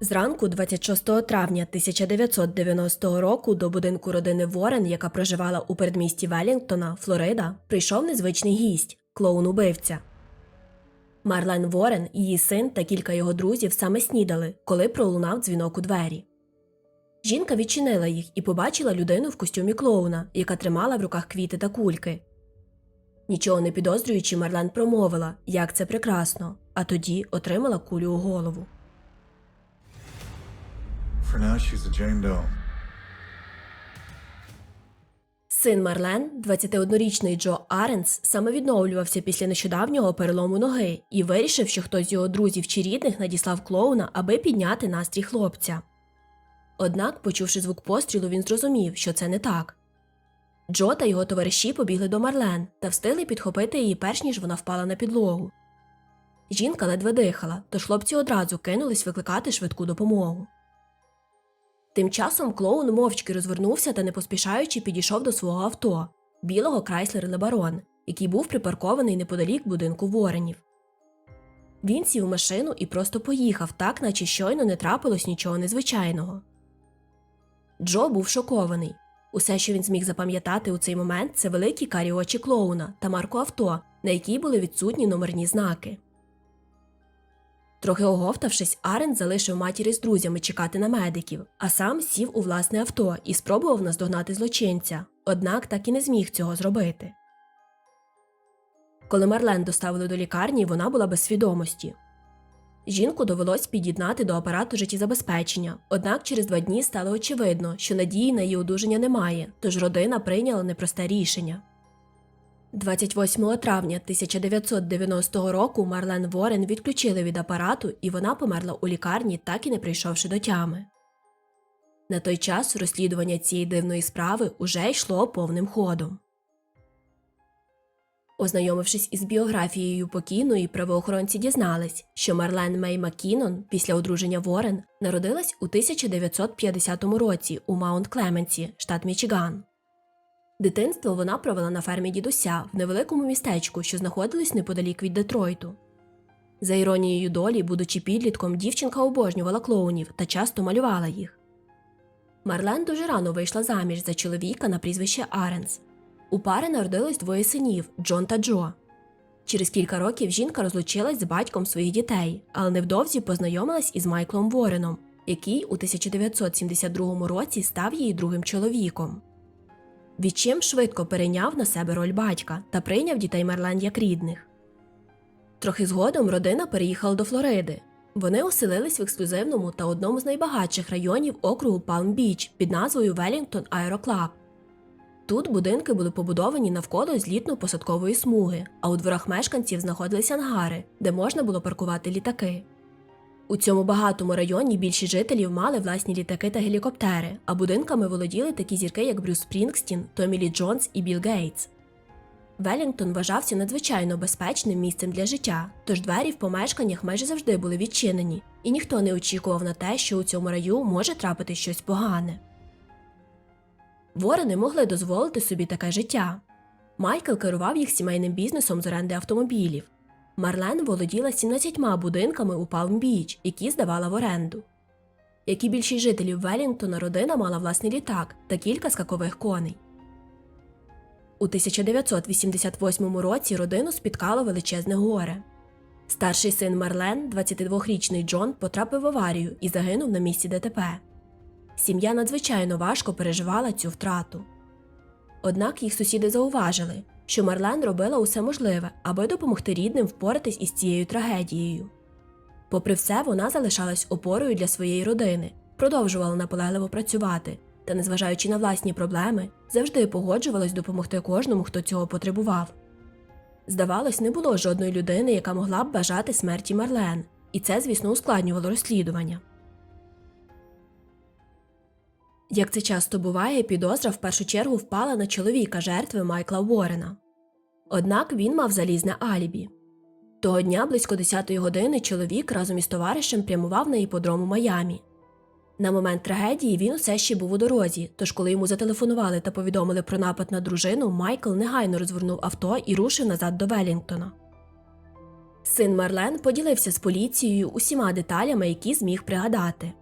Зранку 26 травня 1990 року до будинку родини Ворен, яка проживала у передмісті Велінгтона, Флорида, прийшов незвичний гість клоун-убивця. Марлен Ворен, її син та кілька його друзів саме снідали, коли пролунав дзвінок у двері. Жінка відчинила їх і побачила людину в костюмі клоуна, яка тримала в руках квіти та кульки. Нічого не підозрюючи, Марлен промовила, як це прекрасно, а тоді отримала кулю у голову. For now, she's a Jane Doe. Син Марлен, 21-річний Джо Аренс, саме відновлювався після нещодавнього перелому ноги і вирішив, що хтось з його друзів чи рідних надіслав клоуна, аби підняти настрій хлопця. Однак, почувши звук пострілу, він зрозумів, що це не так. Джо та його товариші побігли до Марлен та встигли підхопити її перш ніж вона впала на підлогу. Жінка ледве дихала, тож хлопці одразу кинулись викликати швидку допомогу. Тим часом клоун мовчки розвернувся та не поспішаючи підійшов до свого авто білого Крайслер Лебарон, який був припаркований неподалік будинку Воренів. Він сів у машину і просто поїхав, так наче щойно не трапилось нічого незвичайного. Джо був шокований. Усе, що він зміг запам'ятати у цей момент, це великі карі очі клоуна та марку авто, на якій були відсутні номерні знаки. Трохи оговтавшись, Арен залишив матері з друзями чекати на медиків, а сам сів у власне авто і спробував наздогнати злочинця, однак так і не зміг цього зробити. Коли Марлен доставили до лікарні, вона була без свідомості. Жінку довелось під'єднати до апарату життєзабезпечення, однак через два дні стало очевидно, що надії на її одужання немає, тож родина прийняла непросте рішення. 28 травня 1990 року Марлен Ворен відключили від апарату, і вона померла у лікарні, так і не прийшовши до тями. На той час розслідування цієї дивної справи уже йшло повним ходом. Ознайомившись із біографією покійної, правоохоронці дізнались, що Марлен Мей Маккінон після одруження Ворен народилась у 1950 році у Маунт Клеменсі, штат Мічиган. Дитинство вона провела на фермі дідуся в невеликому містечку, що знаходилось неподалік від Детройту. За іронією долі, будучи підлітком, дівчинка обожнювала клоунів та часто малювала їх. Марлен дуже рано вийшла заміж за чоловіка на прізвище Аренс. У пари народилось двоє синів Джон та Джо. Через кілька років жінка розлучилась з батьком своїх дітей, але невдовзі познайомилась із Майклом Вореном, який у 1972 році став її другим чоловіком. Відчим швидко перейняв на себе роль батька та прийняв дітей Мерлен як рідних. Трохи згодом родина переїхала до Флориди. Вони оселились в ексклюзивному та одному з найбагатших районів округу Палм-Біч під назвою Велінгтон Аероклаб. Тут будинки були побудовані навколо злітно-посадкової смуги, а у дворах мешканців знаходились ангари, де можна було паркувати літаки. У цьому багатому районі більшість жителів мали власні літаки та гелікоптери, а будинками володіли такі зірки, як Брюс Спрінгстін, Томі Лі Джонс і Білл Гейтс. Велінгтон вважався надзвичайно безпечним місцем для життя, тож двері в помешканнях майже завжди були відчинені, і ніхто не очікував на те, що у цьому раю може трапити щось погане. Ворени могли дозволити собі таке життя. Майкл керував їх сімейним бізнесом з оренди автомобілів. Марлен володіла 17 будинками у Палм-Біч, які здавала в оренду. Як і більшість жителів Велінгтона, родина мала власний літак та кілька скакових коней. У 1988 році родину спіткало величезне горе. Старший син Марлен, 22-річний Джон, потрапив в аварію і загинув на місці ДТП. Сім'я надзвичайно важко переживала цю втрату. Однак їх сусіди зауважили, що Марлен робила усе можливе, аби допомогти рідним впоратись із цією трагедією. Попри все, вона залишалась опорою для своєї родини, продовжувала наполегливо працювати та, незважаючи на власні проблеми, завжди погоджувалась допомогти кожному, хто цього потребував. Здавалось, не було жодної людини, яка могла б бажати смерті Марлен, і це, звісно, ускладнювало розслідування. Як це часто буває, підозра в першу чергу впала на чоловіка жертви Майкла Уоррена. Однак він мав залізне алібі. Того дня близько 10-ї години чоловік разом із товаришем прямував на іподрому Майамі. На момент трагедії він усе ще був у дорозі, тож коли йому зателефонували та повідомили про напад на дружину, Майкл негайно розвернув авто і рушив назад до Велінгтона. Син Марлен поділився з поліцією усіма деталями, які зміг пригадати.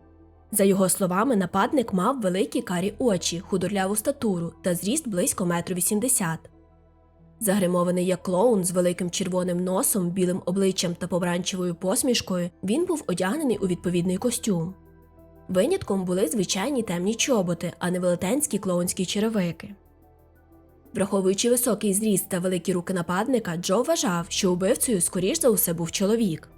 За його словами, нападник мав великі карі очі, худорляву статуру та зріст близько метр вісімдесят. Загримований як клоун з великим червоним носом, білим обличчям та помаранчевою посмішкою, він був одягнений у відповідний костюм. Винятком були звичайні темні чоботи, а не велетенські клоунські черевики. Враховуючи високий зріст та великі руки нападника, Джо вважав, що убивцею, скоріш за усе, був чоловік.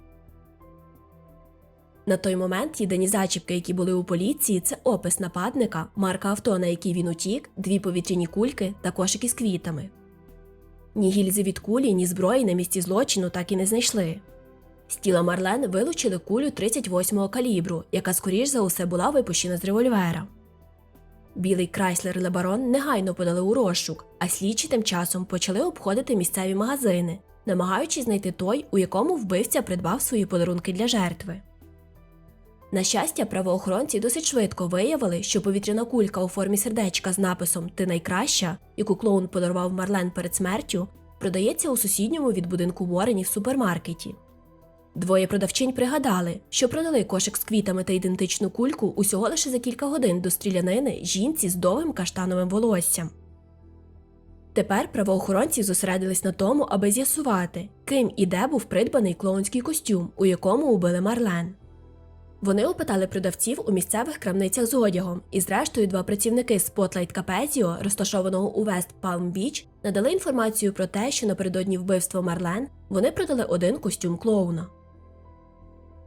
На той момент єдині зачіпки, які були у поліції, це опис нападника, марка авто, на якій він утік, дві повітряні кульки та кошик із квітами. Ні гільзи від кулі, ні зброї на місці злочину так і не знайшли. З тіла Марлен вилучили кулю 38-го калібру, яка скоріш за усе була випущена з револьвера. Білий Крайслер Лебарон негайно подали у розшук, а слідчі тим часом почали обходити місцеві магазини, намагаючись знайти той, у якому вбивця придбав свої подарунки для жертви. На щастя, правоохоронці досить швидко виявили, що повітряна кулька у формі сердечка з написом Ти найкраща, яку клоун подарував Марлен перед смертю, продається у сусідньому від будинку Воренів супермаркеті. Двоє продавчинь пригадали, що продали кошик з квітами та ідентичну кульку усього лише за кілька годин до стрілянини жінці з довгим каштановим волоссям. Тепер правоохоронці зосередились на тому, аби з'ясувати, ким і де був придбаний клоунський костюм, у якому убили Марлен. Вони опитали продавців у місцевих крамницях з одягом, і зрештою два працівники Spotlight Capezio, розташованого у Вест Палм Біч, надали інформацію про те, що напередодні вбивства Марлен вони продали один костюм клоуна.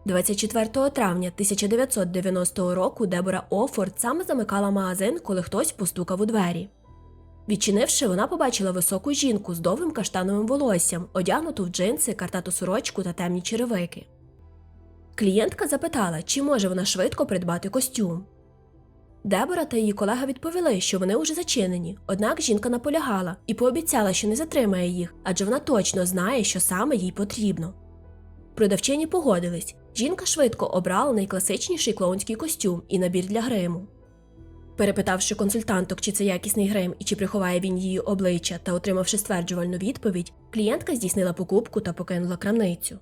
24 травня 1990 року Дебора Офорд саме замикала магазин, коли хтось постукав у двері. Відчинивши, вона побачила високу жінку з довгим каштановим волоссям, одягнуту в джинси, картату сорочку та темні черевики. Клієнтка запитала, чи може вона швидко придбати костюм. Дебора та її колега відповіли, що вони уже зачинені, однак жінка наполягала і пообіцяла, що не затримає їх, адже вона точно знає, що саме їй потрібно. Продавчині погодились. Жінка швидко обрала найкласичніший клоунський костюм і набір для гриму. Перепитавши консультанток, чи це якісний грим і чи приховає він її обличчя, та отримавши стверджувальну відповідь, клієнтка здійснила покупку та покинула крамницю.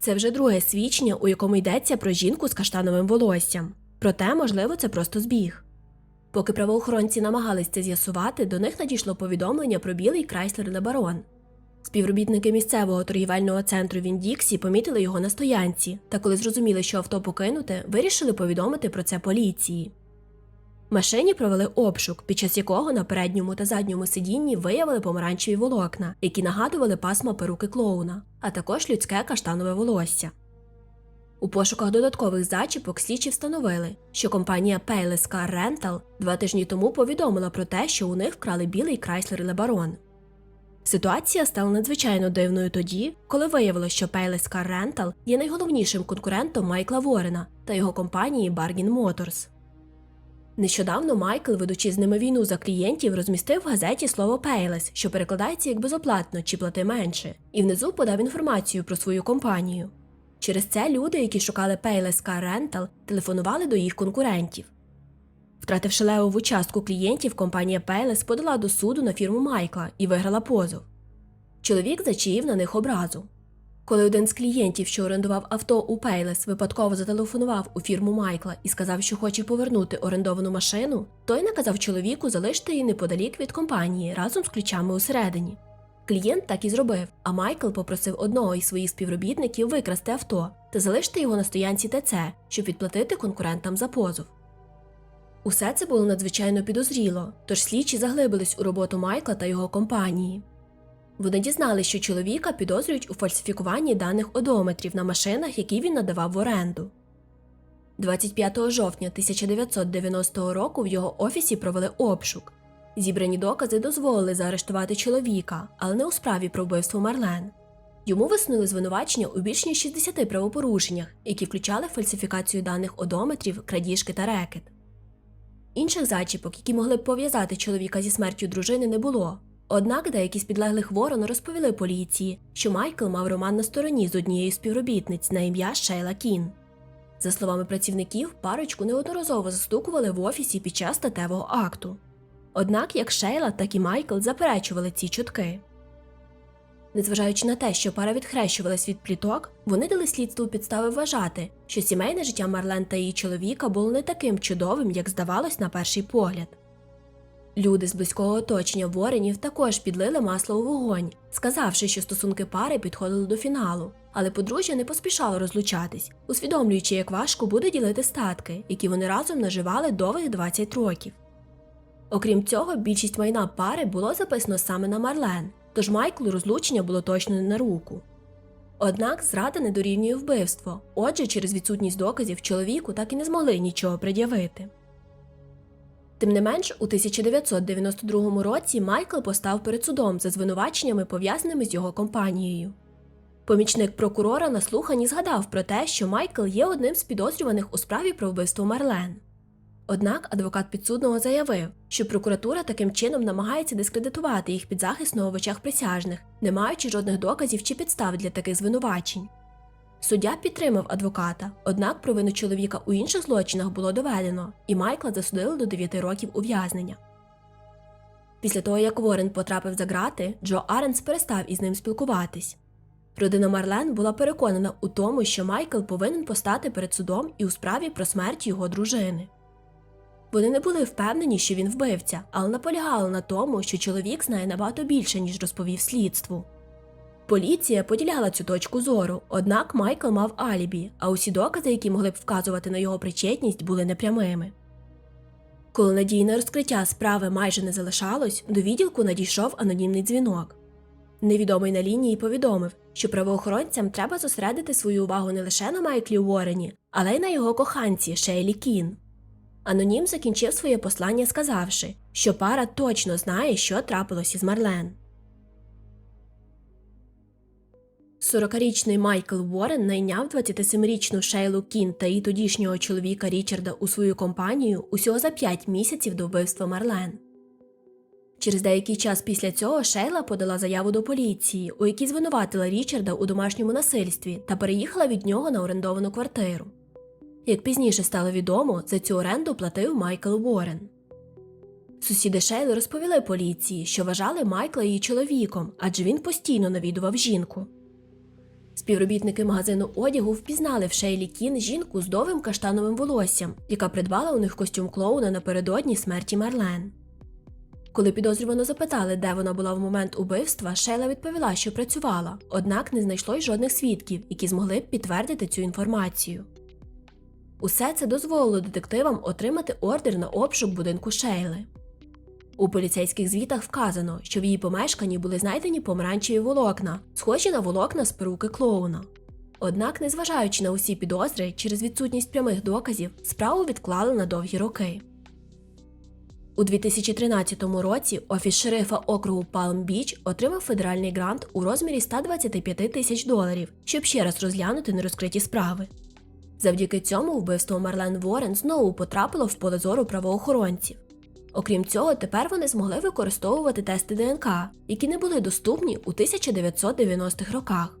Це вже друге свідчення, у якому йдеться про жінку з каштановим волоссям. Проте, можливо, це просто збіг. Поки правоохоронці намагались це з'ясувати, до них надійшло повідомлення про білий Крайслер Лебарон. Співробітники місцевого торгівельного центру Віндіксі помітили його на стоянці, та коли зрозуміли, що авто покинуте, вирішили повідомити про це поліції. Машині провели обшук, під час якого на передньому та задньому сидінні виявили помаранчеві волокна, які нагадували пасма перуки клоуна, а також людське каштанове волосся. У пошуках додаткових зачіпок слідчі встановили, що компанія Payless Car Rental два тижні тому повідомила про те, що у них вкрали білий Chrysler LeBaron. Ситуація стала надзвичайно дивною тоді, коли виявилося, що Payless Car Rental є найголовнішим конкурентом Майкла Ворена та його компанії Bargain Motors. Нещодавно Майкл, ведучи з ними війну за клієнтів, розмістив в газеті слово Payless, що перекладається як безоплатно чи плати менше, і внизу подав інформацію про свою компанію. Через це люди, які шукали Payless Car Rental, телефонували до їх конкурентів. Втративши левову частку клієнтів, компанія Payless подала до суду на фірму Майкла і виграла позов. Чоловік зачаїв на них образу. Коли один з клієнтів, що орендував авто у Payless, випадково зателефонував у фірму Майкла і сказав, що хоче повернути орендовану машину, той наказав чоловіку залишити її неподалік від компанії разом з ключами усередині. Клієнт так і зробив, а Майкл попросив одного із своїх співробітників викрасти авто та залишити його на стоянці ТЦ, щоб відплатити конкурентам за позов. Усе це було надзвичайно підозріло, тож слідчі заглибились у роботу Майкла та його компанії. Вони дізналися, що чоловіка підозрюють у фальсифікуванні даних одометрів на машинах, які він надавав в оренду. 25 жовтня 1990 року в його офісі провели обшук. Зібрані докази дозволили заарештувати чоловіка, але не у справі про вбивство Марлен. Йому висунули звинувачення у більш ніж 60 правопорушеннях, які включали фальсифікацію даних одометрів, крадіжки та рекет. Інших зачіпок, які могли б пов'язати чоловіка зі смертю дружини, не було. Однак деякі з підлеглих ворон розповіли поліції, що Майкл мав роман на стороні з однією співробітниць на ім'я Шейла Кін. За словами працівників, парочку неодноразово застукували в офісі під час статевого акту. Однак як Шейла, так і Майкл заперечували ці чутки. Незважаючи на те, що пара відхрещувалась від пліток, вони дали слідству підстави вважати, що сімейне життя Марлен та її чоловіка було не таким чудовим, як здавалось на перший погляд. Люди з близького оточення Воренів також підлили масло у вогонь, сказавши, що стосунки пари підходили до фіналу, але подружжя не поспішало розлучатись, усвідомлюючи, як важко буде ділити статки, які вони разом наживали довгих 20 років. Окрім цього, більшість майна пари було записано саме на Марлен, тож Майклу розлучення було точно не на руку. Однак зрада не дорівнює вбивство, отже, через відсутність доказів чоловіку так і не змогли нічого пред'явити. Тим не менш, у 1992 році Майкл постав перед судом за звинуваченнями, пов'язаними з його компанією. Помічник прокурора на слуханні згадав про те, що Майкл є одним з підозрюваних у справі про вбивство Марлен. Однак адвокат підсудного заявив, що прокуратура таким чином намагається дискредитувати їх підзахисного в очах присяжних, не маючи жодних доказів чи підстав для таких звинувачень. Суддя підтримав адвоката, однак провину чоловіка у інших злочинах було доведено, і Майкла засудили до 9 років ув'язнення. Після того, як Ворен потрапив за грати, Джо Аренс перестав із ним спілкуватись. Родина Марлен була переконана у тому, що Майкл повинен постати перед судом і у справі про смерть його дружини. Вони не були впевнені, що він вбивця, але наполягали на тому, що чоловік знає набагато більше, ніж розповів слідству. Поліція поділяла цю точку зору, однак Майкл мав алібі, а усі докази, які могли б вказувати на його причетність, були непрямими. Коли надії на розкриття справи майже не залишалось, до відділку надійшов анонімний дзвінок. Невідомий на лінії повідомив, що правоохоронцям треба зосередити свою увагу не лише на Майклі Уоррені, але й на його коханці Шейлі Кін. Анонім закінчив своє послання, сказавши, що пара точно знає, що трапилось із Марлен. 40-річний Майкл Уоррен найняв 27-річну Шейлу Кін та її тодішнього чоловіка Річарда у свою компанію усього за 5 місяців до вбивства Марлен. Через деякий час після цього Шейла подала заяву до поліції, у якій звинуватила Річарда у домашньому насильстві та переїхала від нього на орендовану квартиру. Як пізніше стало відомо, за цю оренду платив Майкл Уоррен. Сусіди Шейли розповіли поліції, що вважали Майкла її чоловіком, адже він постійно навідував жінку. Співробітники магазину одягу впізнали в Шейлі Кін жінку з довгим каштановим волоссям, яка придбала у них костюм клоуна напередодні смерті Марлен. Коли підозрювано запитали, де вона була в момент убивства, Шейла відповіла, що працювала, однак не знайшлось жодних свідків, які змогли б підтвердити цю інформацію. Усе це дозволило детективам отримати ордер на обшук будинку Шейли. У поліцейських звітах вказано, що в її помешканні були знайдені помаранчеві волокна, схожі на волокна з перуки клоуна. Однак, незважаючи на усі підозри, через відсутність прямих доказів, справу відклали на довгі роки. У 2013 році офіс шерифа округу Палм-Біч отримав федеральний грант у розмірі 125 тисяч доларів, щоб ще раз розглянути нерозкриті справи. Завдяки цьому вбивство Марлен Ворен знову потрапило в поле зору правоохоронців. Окрім цього, тепер вони змогли використовувати тести ДНК, які не були доступні у 1990-х роках.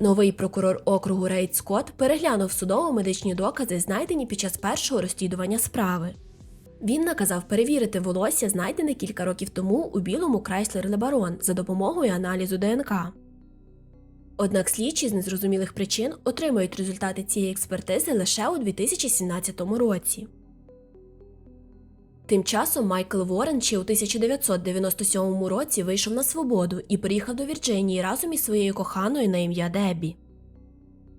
Новий прокурор округу Рейд Скотт переглянув судово-медичні докази, знайдені під час першого розслідування справи. Він наказав перевірити волосся, знайдене кілька років тому у білому Chrysler LeBaron за допомогою аналізу ДНК. Однак слідчі з незрозумілих причин отримують результати цієї експертизи лише у 2017 році. Тим часом Майкл Ворен ще у 1997 році вийшов на свободу і приїхав до Вірджинії разом із своєю коханою на ім'я Дебі.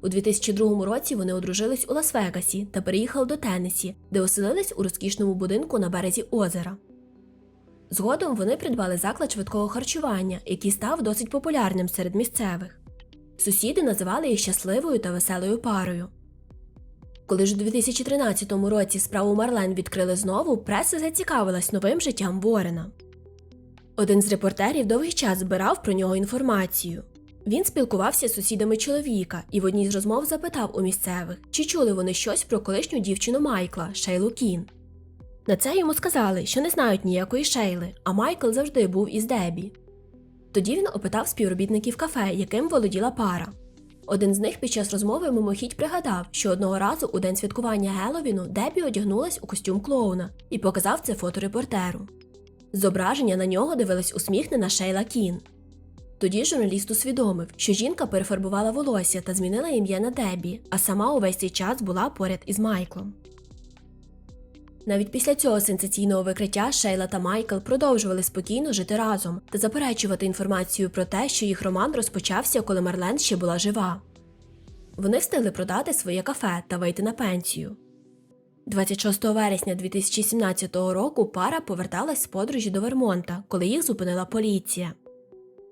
У 2002 році вони одружились у Лас-Вегасі та переїхали до Теннесі, де оселились у розкішному будинку на березі озера. Згодом вони придбали заклад швидкого харчування, який став досить популярним серед місцевих. Сусіди називали їх щасливою та веселою парою. Коли ж у 2013 році справу Марлен відкрили знову, преса зацікавилась новим життям Ворена. Один з репортерів довгий час збирав про нього інформацію. Він спілкувався з сусідами чоловіка і в одній з розмов запитав у місцевих, чи чули вони щось про колишню дівчину Майкла Шейлу Кін. На це йому сказали, що не знають ніякої Шейли, а Майкл завжди був із Дебі. Тоді він опитав співробітників кафе, яким володіла пара. Один з них під час розмови мимохідь пригадав, що одного разу у день святкування Геловіну Дебі одягнулась у костюм клоуна і показав це фоторепортеру. Зображення на нього дивилась усміхнена Шейла Кін. Тоді журналіст усвідомив, що жінка перефарбувала волосся та змінила ім'я на Дебі, а сама увесь цей час була поряд із Майклом. Навіть після цього сенсаційного викриття Шейла та Майкл продовжували спокійно жити разом та заперечувати інформацію про те, що їх роман розпочався, коли Марлен ще була жива. Вони встигли продати своє кафе та вийти на пенсію. 26 вересня 2017 року пара поверталась з подорожі до Вермонта, коли їх зупинила поліція.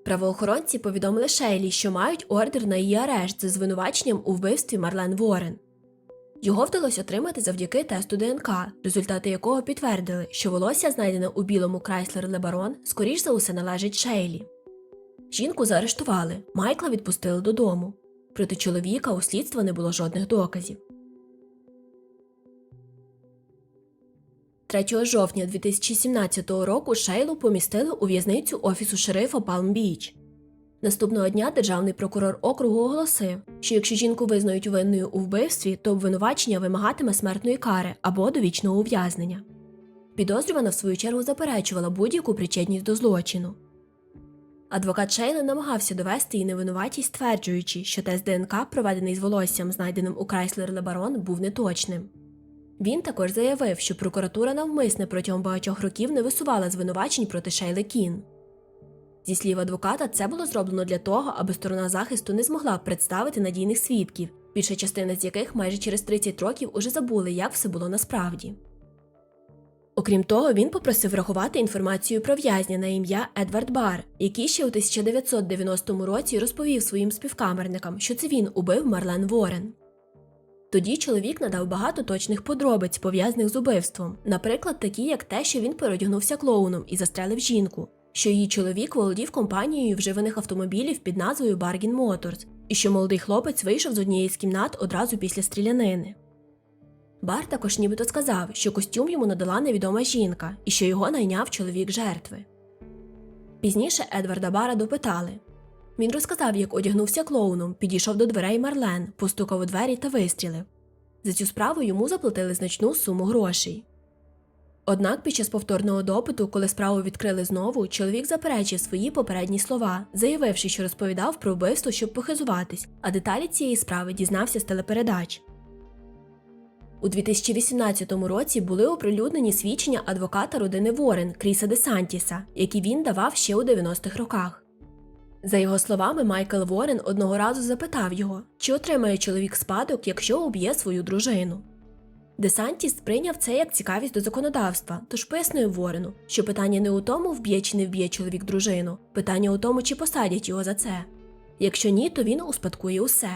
Правоохоронці повідомили Шейлі, що мають ордер на її арешт за звинуваченням у вбивстві Марлен Ворен. Його вдалося отримати завдяки тесту ДНК, результати якого підтвердили, що волосся, знайдене у білому Крайслер Лебарон, скоріш за усе належить Шейлі. Жінку заарештували, Майкла відпустили додому. Проти чоловіка у слідства не було жодних доказів. 3 жовтня 2017 року Шейлу помістили у в'язницю офісу шерифа Палм-Біч. Наступного дня державний прокурор округу оголосив, що якщо жінку визнають винною у вбивстві, то обвинувачення вимагатиме смертної кари або довічного ув'язнення. Підозрювана в свою чергу заперечувала будь-яку причетність до злочину. Адвокат Шейли намагався довести її невинуватість, стверджуючи, що тест ДНК, проведений з волоссям, знайденим у Крайслер Лебарон, був неточним. Він також заявив, що прокуратура навмисне протягом багатьох років не висувала звинувачень проти Шейли Кін. Зі слів адвоката, це було зроблено для того, аби сторона захисту не змогла представити надійних свідків, більша частина з яких майже через 30 років уже забули, як все було насправді. Окрім того, він попросив врахувати інформацію про в'язня на ім'я Едвард Бар, який ще у 1990 році розповів своїм співкамерникам, що це він убив Марлен Ворен. Тоді чоловік надав багато точних подробиць, пов'язаних з убивством, наприклад, такі як те, що він переодягнувся клоуном і застрелив жінку, що її чоловік володів компанією вживаних автомобілів під назвою Bargain Motors, і що молодий хлопець вийшов з однієї з кімнат одразу після стрілянини. Бар також нібито сказав, що костюм йому надала невідома жінка і що його найняв чоловік жертви. Пізніше Едварда Бара допитали. Він розказав, як одягнувся клоуном, підійшов до дверей Марлен, постукав у двері та вистрілив. За цю справу йому заплатили значну суму грошей. Однак під час повторного допиту, коли справу відкрили знову, чоловік заперечив свої попередні слова, заявивши, що розповідав про вбивство, щоб похизуватись, а деталі цієї справи дізнався з телепередач. У 2018 році були оприлюднені свідчення адвоката родини Ворен Кріса Де Сантіса, які він давав ще у 90-х роках. За його словами, Майкл Ворен одного разу запитав його, чи отримає чоловік спадок, якщо уб'є свою дружину. Десантіс сприйняв це як цікавість до законодавства, тож пояснив Ворену, що питання не у тому, вб'є чи не вб'є чоловік дружину, питання у тому, чи посадять його за це. Якщо ні, то він успадкує усе.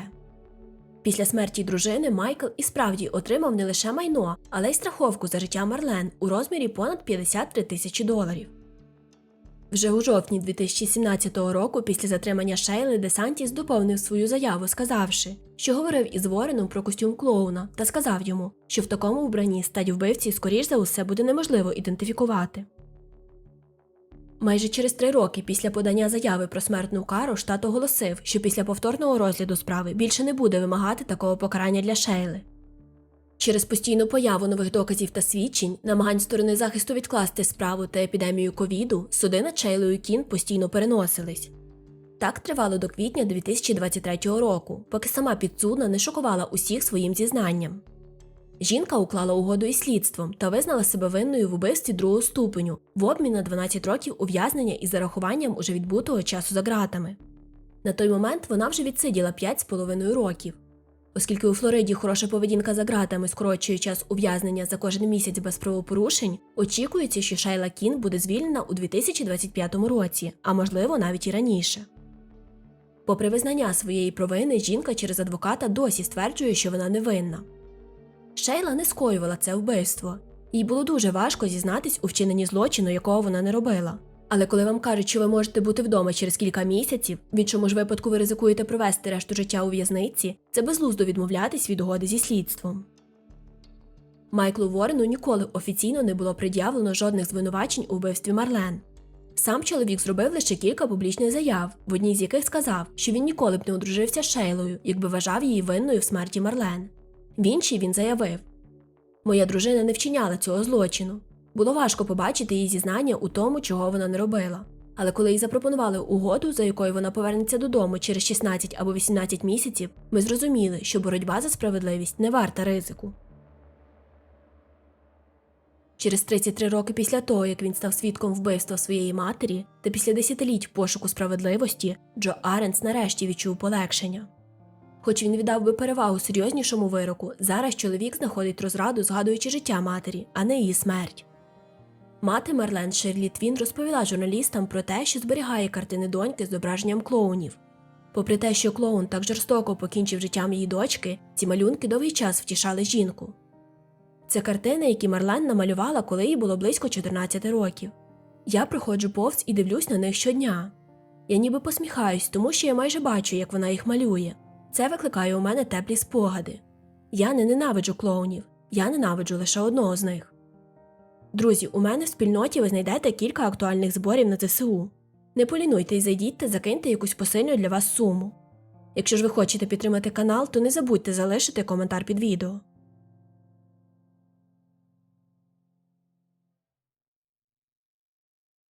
Після смерті дружини Майкл і справді отримав не лише майно, але й страховку за життя Марлен у розмірі понад 53 тисячі доларів. Вже у жовтні 2017 року, після затримання Шейли, Десантіс доповнив свою заяву, сказавши, що говорив із Вореном про костюм клоуна та сказав йому, що в такому вбранні стать вбивці, скоріш за усе, буде неможливо ідентифікувати. Майже через три роки після подання заяви про смертну кару штат оголосив, що після повторного розгляду справи більше не буде вимагати такого покарання для Шейли. Через постійну появу нових доказів та свідчень, намагань сторони захисту відкласти справу та епідемію ковіду, суди над Шейлою Кін постійно переносились. Так тривало до квітня 2023 року, поки сама підсудна не шокувала усіх своїм зізнанням. Жінка уклала угоду із слідством та визнала себе винною в убивстві другого ступеню в обмін на 12 років ув'язнення із зарахуванням уже відбутого часу за ґратами. На той момент вона вже відсиділа 5,5 років. Оскільки у Флориді хороша поведінка за ґратами скорочує час ув'язнення за кожен місяць без правопорушень, очікується, що Шайла Кін буде звільнена у 2025 році, а можливо навіть і раніше. Попри визнання своєї провини, жінка через адвоката досі стверджує, що вона невинна. Шейла не скоювала це вбивство, їй було дуже важко зізнатись у вчиненні злочину, якого вона не робила. Але коли вам кажуть, що ви можете бути вдома через кілька місяців, в іншому ж випадку ви ризикуєте провести решту життя у в'язниці, це безглуздо відмовлятись від угоди зі слідством. Майклу Ворену ніколи офіційно не було пред'явлено жодних звинувачень у вбивстві Марлен. Сам чоловік зробив лише кілька публічних заяв, в одній з яких сказав, що він ніколи б не одружився з Шейлою, якби вважав її винною в смерті Марлен. В іншій він заявив: Моя дружина не вчиняла цього злочину. Було важко побачити її зізнання у тому, чого вона не робила. Але коли їй запропонували угоду, за якою вона повернеться додому через 16 або 18 місяців, ми зрозуміли, що боротьба за справедливість не варта ризику. Через 33 роки після того, як він став свідком вбивства своєї матері, та після десятиліть пошуку справедливості, Джо Аренс нарешті відчув полегшення. Хоч він віддав би перевагу серйознішому вироку, зараз чоловік знаходить розраду, згадуючи життя матері, а не її смерть. Мати Мерлен Ширлі Твін розповіла журналістам про те, що зберігає картини доньки з зображенням клоунів. Попри те, що клоун так жорстоко покінчив життям її дочки, ці малюнки довгий час втішали жінку. Це картини, які Марлен намалювала, коли їй було близько 14 років. Я проходжу повз і дивлюсь на них щодня. Я ніби посміхаюсь, тому що я майже бачу, як вона їх малює. Це викликає у мене теплі спогади. Я не ненавиджу клоунів, я ненавиджу лише одного з них. Друзі, у мене в спільноті ви знайдете кілька актуальних зборів на ЗСУ. Не полінуйтесь, зайдіть та закиньте якусь посильну для вас суму. Якщо ж ви хочете підтримати канал, то не забудьте залишити коментар під відео.